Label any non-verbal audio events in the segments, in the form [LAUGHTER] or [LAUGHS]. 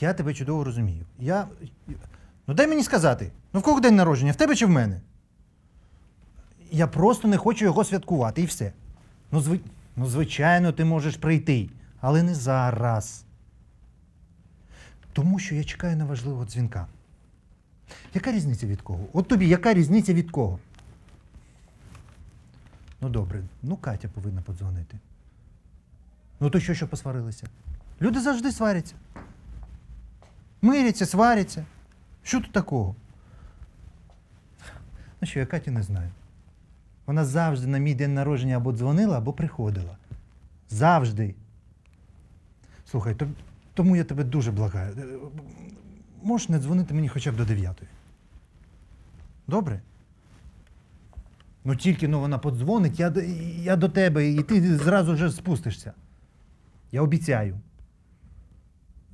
Я тебе чудово розумію. Я. Ну дай мені сказати, ну в кого день народження, в тебе чи в мене? Я просто не хочу його святкувати і все. Ну, зви... ну звичайно, ти можеш прийти, але не зараз. Тому що я чекаю на важливого дзвінка. Яка різниця від кого? От тобі, яка різниця від кого? Ну добре, ну Катя повинна подзвонити. Ну то що, що посварилися? Люди завжди сваряться. Миряться, сваряться. Що тут такого? Ну що, я Каті не знаю. Вона завжди на мій день народження або дзвонила, або приходила. Завжди. Слухай, то, тому я тебе дуже благаю. Можеш не дзвонити мені хоча б до 9. Добре? Ну тільки ну, вона подзвонить, я, я до тебе, і ти зразу вже спустишся. Я обіцяю.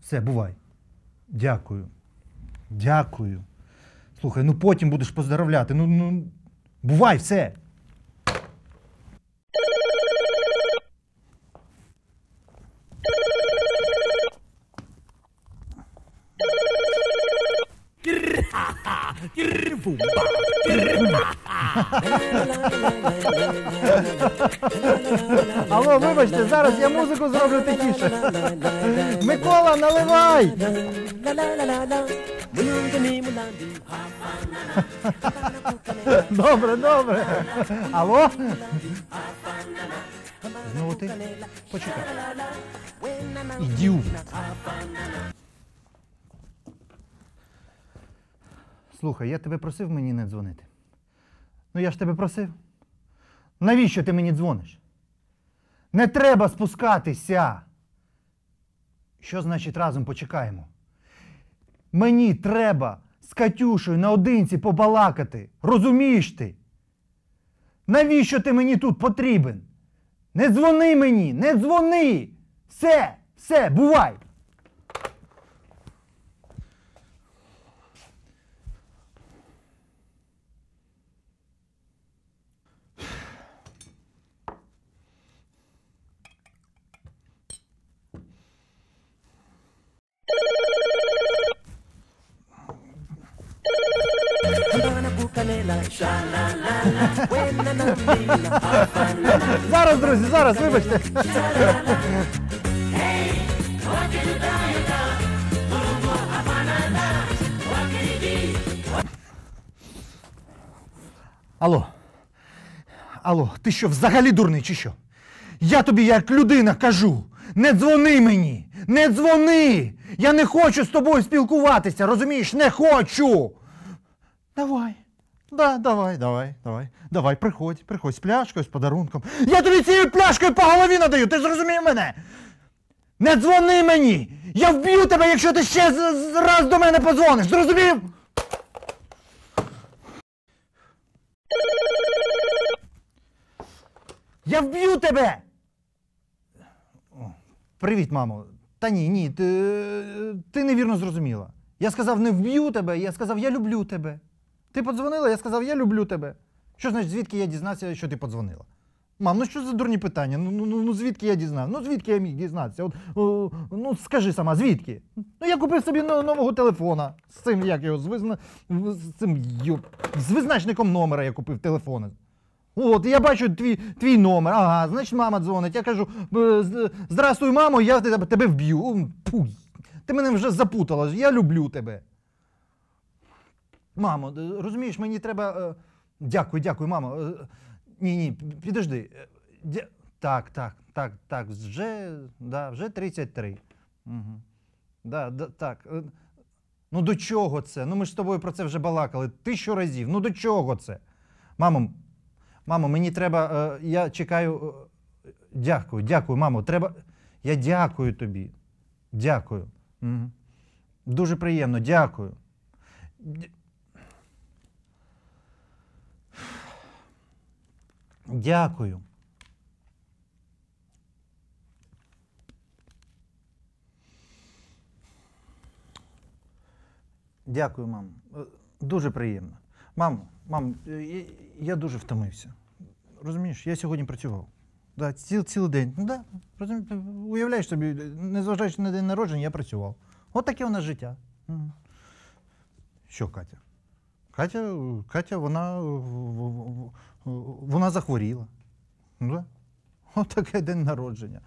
Все, бувай. Дякую. Дякую. Слухай, ну потім будеш поздравляти. Ну, ну бувай, все. Алло, вибачте, зараз я музику зроблю тихіше. Микола, наливай! Добре, добре. Алло? Знову ти? Почекай. Ідіот. Слухай, я тебе просив мені не дзвонити. Ну я ж тебе просив. Навіщо ти мені дзвониш? Не треба спускатися. Що значить разом почекаємо? Мені треба з Катюшею наодинці побалакати. Розумієш ти? Навіщо ти мені тут потрібен? Не дзвони мені, не дзвони! Все, все, бувай! [LAUGHS] Зараз, друзі, зараз, вибачте. Алло. Алло, ти що, взагалі дурний чи що? Я тобі як людина кажу. Не дзвони мені! Не дзвони! Я не хочу з тобою спілкуватися, розумієш? Не хочу! Давай. Да, давай, давай, давай. Давай, приходь, приходь з пляшкою, з подарунком. Я тобі цією пляшкою по голові надаю, ти зрозумів мене? Не дзвони мені! Я вб'ю тебе, якщо ти ще раз до мене подзвониш, зрозумів? Я вб'ю тебе! Привіт, мамо. Та ні, ні, ти, ти невірно зрозуміла. Я сказав, не вб'ю тебе, я сказав, я люблю тебе. Ти подзвонила, я сказав, я люблю тебе. Що значить, звідки я дізнався, що ти подзвонила? Мам, ну що за дурні питання? Ну, ну, ну, ну звідки я дізнався? Ну звідки я міг дізнатися? От, о, ну скажи сама, звідки? Ну я купив собі нового телефона. З цим, як його, з, визна... з цим ю... з визначником номера я купив телефона. От, я бачу твій, твій номер. Ага, значить, мама дзвонить. Я кажу: «Е, Здрастуй, мамо, я тебе, вб'ю. Ти мене вже запутала. Я люблю тебе. Мамо, розумієш, мені треба. е, Дякую, дякую, мамо. Е, Ні, ні, підожди. Е, дя- Так, так, так, так. Вже, да, вже 33. Угу. Да, да, так. Ну до чого це? Ну ми ж з тобою про це вже балакали тисячу разів. Ну до чого це? Мамо, мамо, мені треба. Я чекаю. Дякую, дякую, мамо. Треба. Я дякую тобі. Дякую. Угу. Дуже приємно, дякую. Дякую. Дякую, мамо. Е, Дуже приємно. Мамо, мамо, е, я, дуже втомився. Розумієш, я сьогодні працював. Да, ціл, цілий день. Ну, да, уявляєш собі, незважаючи на день народження, я працював. От таке у нас життя. Що, Катя? Катя, Катя вона, вона захворіла. Ну, да. От таке день народження.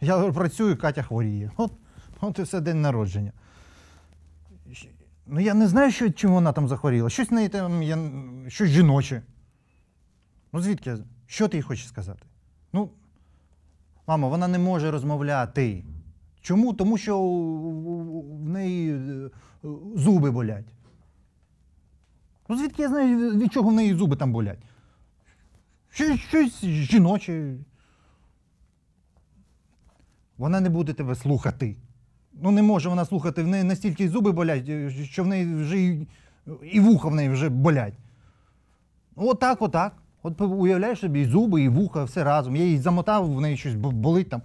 Я працюю, Катя хворіє. От, от і все день народження. Ну, я не знаю, що, чим вона там захворіла. Щось неї там, я, щось жіноче. Ну, звідки? Що ти їй хочеш сказати? Ну, мамо, вона не може розмовляти. Чому? Тому що в неї е, зуби болять. Ну, звідки я знаю, від чого в неї зуби там болять? Щось, щось жіноче. Вона не буде тебе слухати. Ну, не може вона слухати, в неї настільки зуби болять, що в неї вже і, і вуха в неї вже болять. Отак, отак. От уявляєш собі, і зуби, і вуха, все разом. Я її замотав, в неї щось болить там.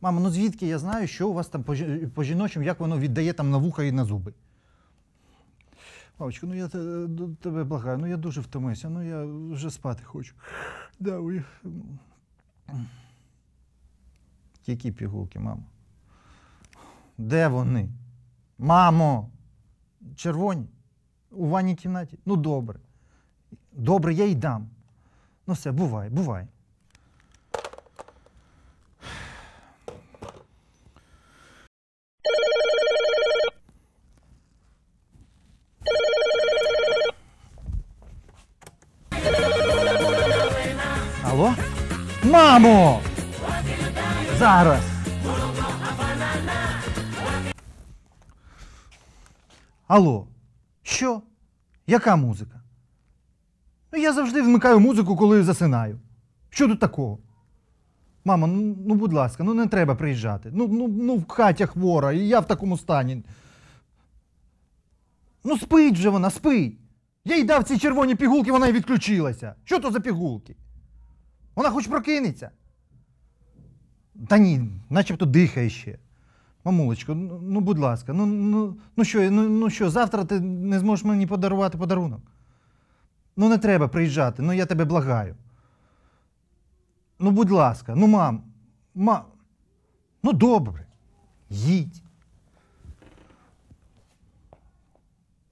Мамо, ну звідки я знаю, що у вас там по жіночому, як воно віддає там на вуха і на зуби? Мамочка, ну я тебе благаю, ну я дуже втомився, ну я вже спати хочу. Да, ой. Які пігулки, мамо? Де вони? Мамо! Червоні? У ванній кімнаті? Ну добре. Добре, я й дам. Ну все, бувай, бувай. Мамо! Зараз! Алло, що? Яка музика? Ну, я завжди вмикаю музику, коли засинаю. Що тут такого? Мамо, ну, ну будь ласка, ну не треба приїжджати. Ну, ну, ну Катя хвора, і я в такому стані. Ну спить вже вона, спить. Я їй дав ці червоні пігулки, вона і відключилася. Що то за пігулки? Вона хоч прокинеться. Та ні, начебто дихає ще. Мамулечко, ну, ну будь ласка, ну, ну, ну що, ну, ну що, завтра ти не зможеш мені подарувати подарунок? Ну не треба приїжджати, ну я тебе благаю. Ну, будь ласка, ну мам, мам. Ну добре. Їдь.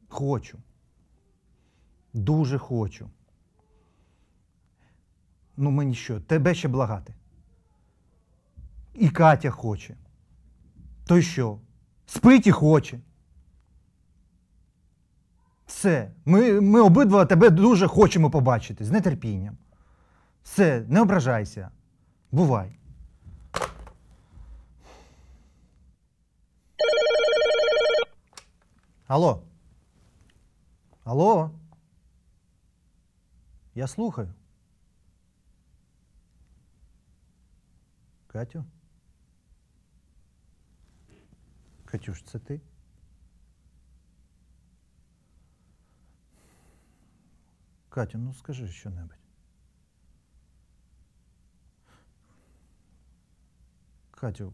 Хочу. Дуже хочу. Ну мені що, тебе ще благати? І Катя хоче. То й що? Спить і хоче. Все. Ми, ми обидва тебе дуже хочемо побачити з нетерпінням. Все, не ображайся. Бувай. Алло. Алло. Я слухаю. Катю? Катюш, це ти? Катю, ну скажи що-небудь. Катю,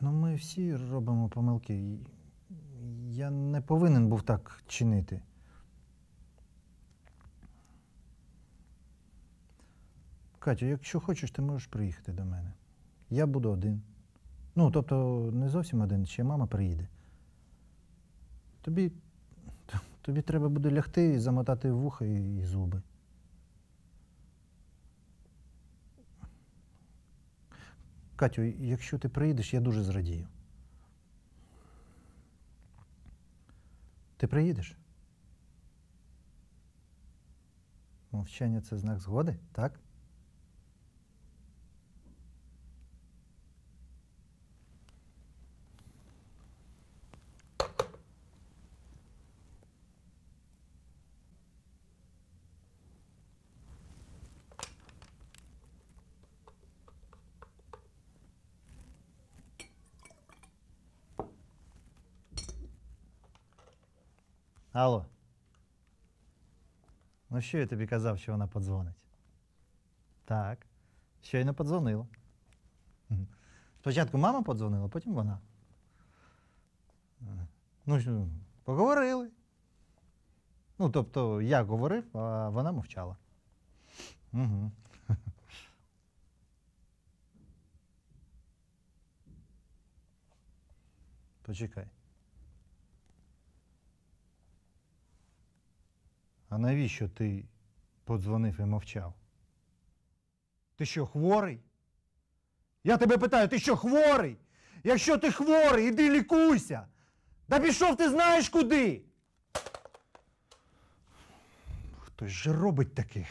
ну ми всі робимо помилки. Я не повинен був так чинити. Катю, якщо хочеш, ти можеш приїхати до мене. Я буду один. Ну, тобто, не зовсім один, ще мама приїде. Тобі, тобі треба буде лягти і замотати вуха і, і зуби. Катю, якщо ти приїдеш, я дуже зрадію. Ти приїдеш? Мовчання це знак згоди, так? Алло. Ну що я тобі казав, що вона подзвонить? Так. Щойно подзвонила. Спочатку мама подзвонила, потім вона. Ну, що, поговорили. Ну, тобто, я говорив, а вона мовчала. Угу. [LAUGHS] Почекай. А навіщо ти подзвонив і мовчав? Ти що, хворий? Я тебе питаю, ти що хворий? Якщо ти хворий, іди лікуйся. Да пішов ти знаєш куди. Хтось же робить таке.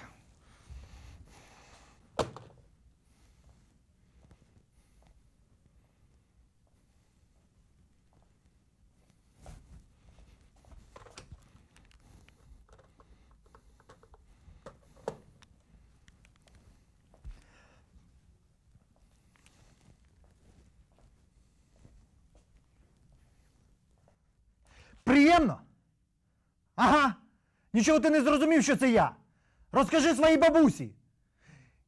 Приємно? Ага. Нічого ти не зрозумів, що це я. Розкажи своїй бабусі.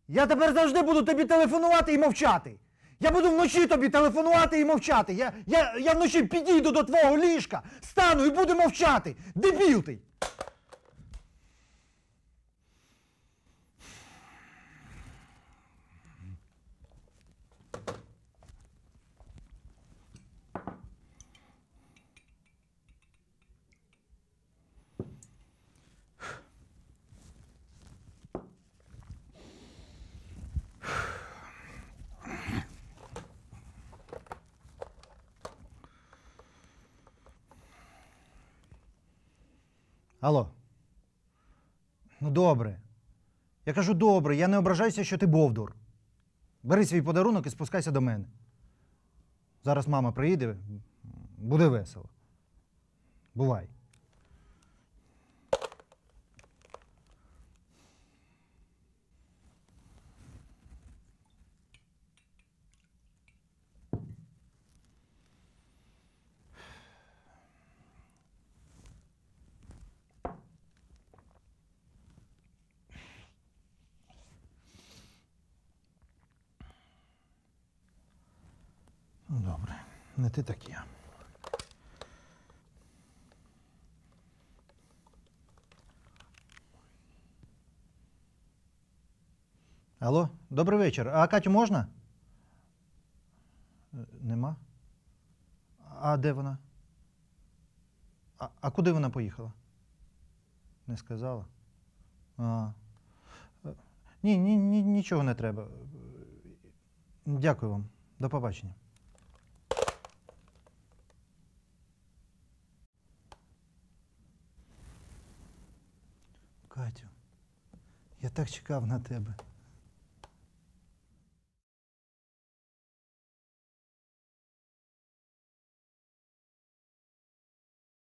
Я тепер завжди буду тобі телефонувати і мовчати. Я буду вночі тобі телефонувати і мовчати. Я, я, я вночі підійду до твого ліжка, стану і буду мовчати. Дебіл ти! Алло. Ну добре. Я кажу добре, я не ображаюся, що ти бовдур. Бери свій подарунок і спускайся до мене. Зараз мама приїде, буде весело. Бувай. Добре, не ти так я. Алло, добрий вечір. А Катю можна? Е, Нема? А де вона? А, а куди вона поїхала? Не сказала? А. Е, Ні, ні, ні, нічого не треба. Дякую вам. До побачення. Катю, я так чекав на тебе.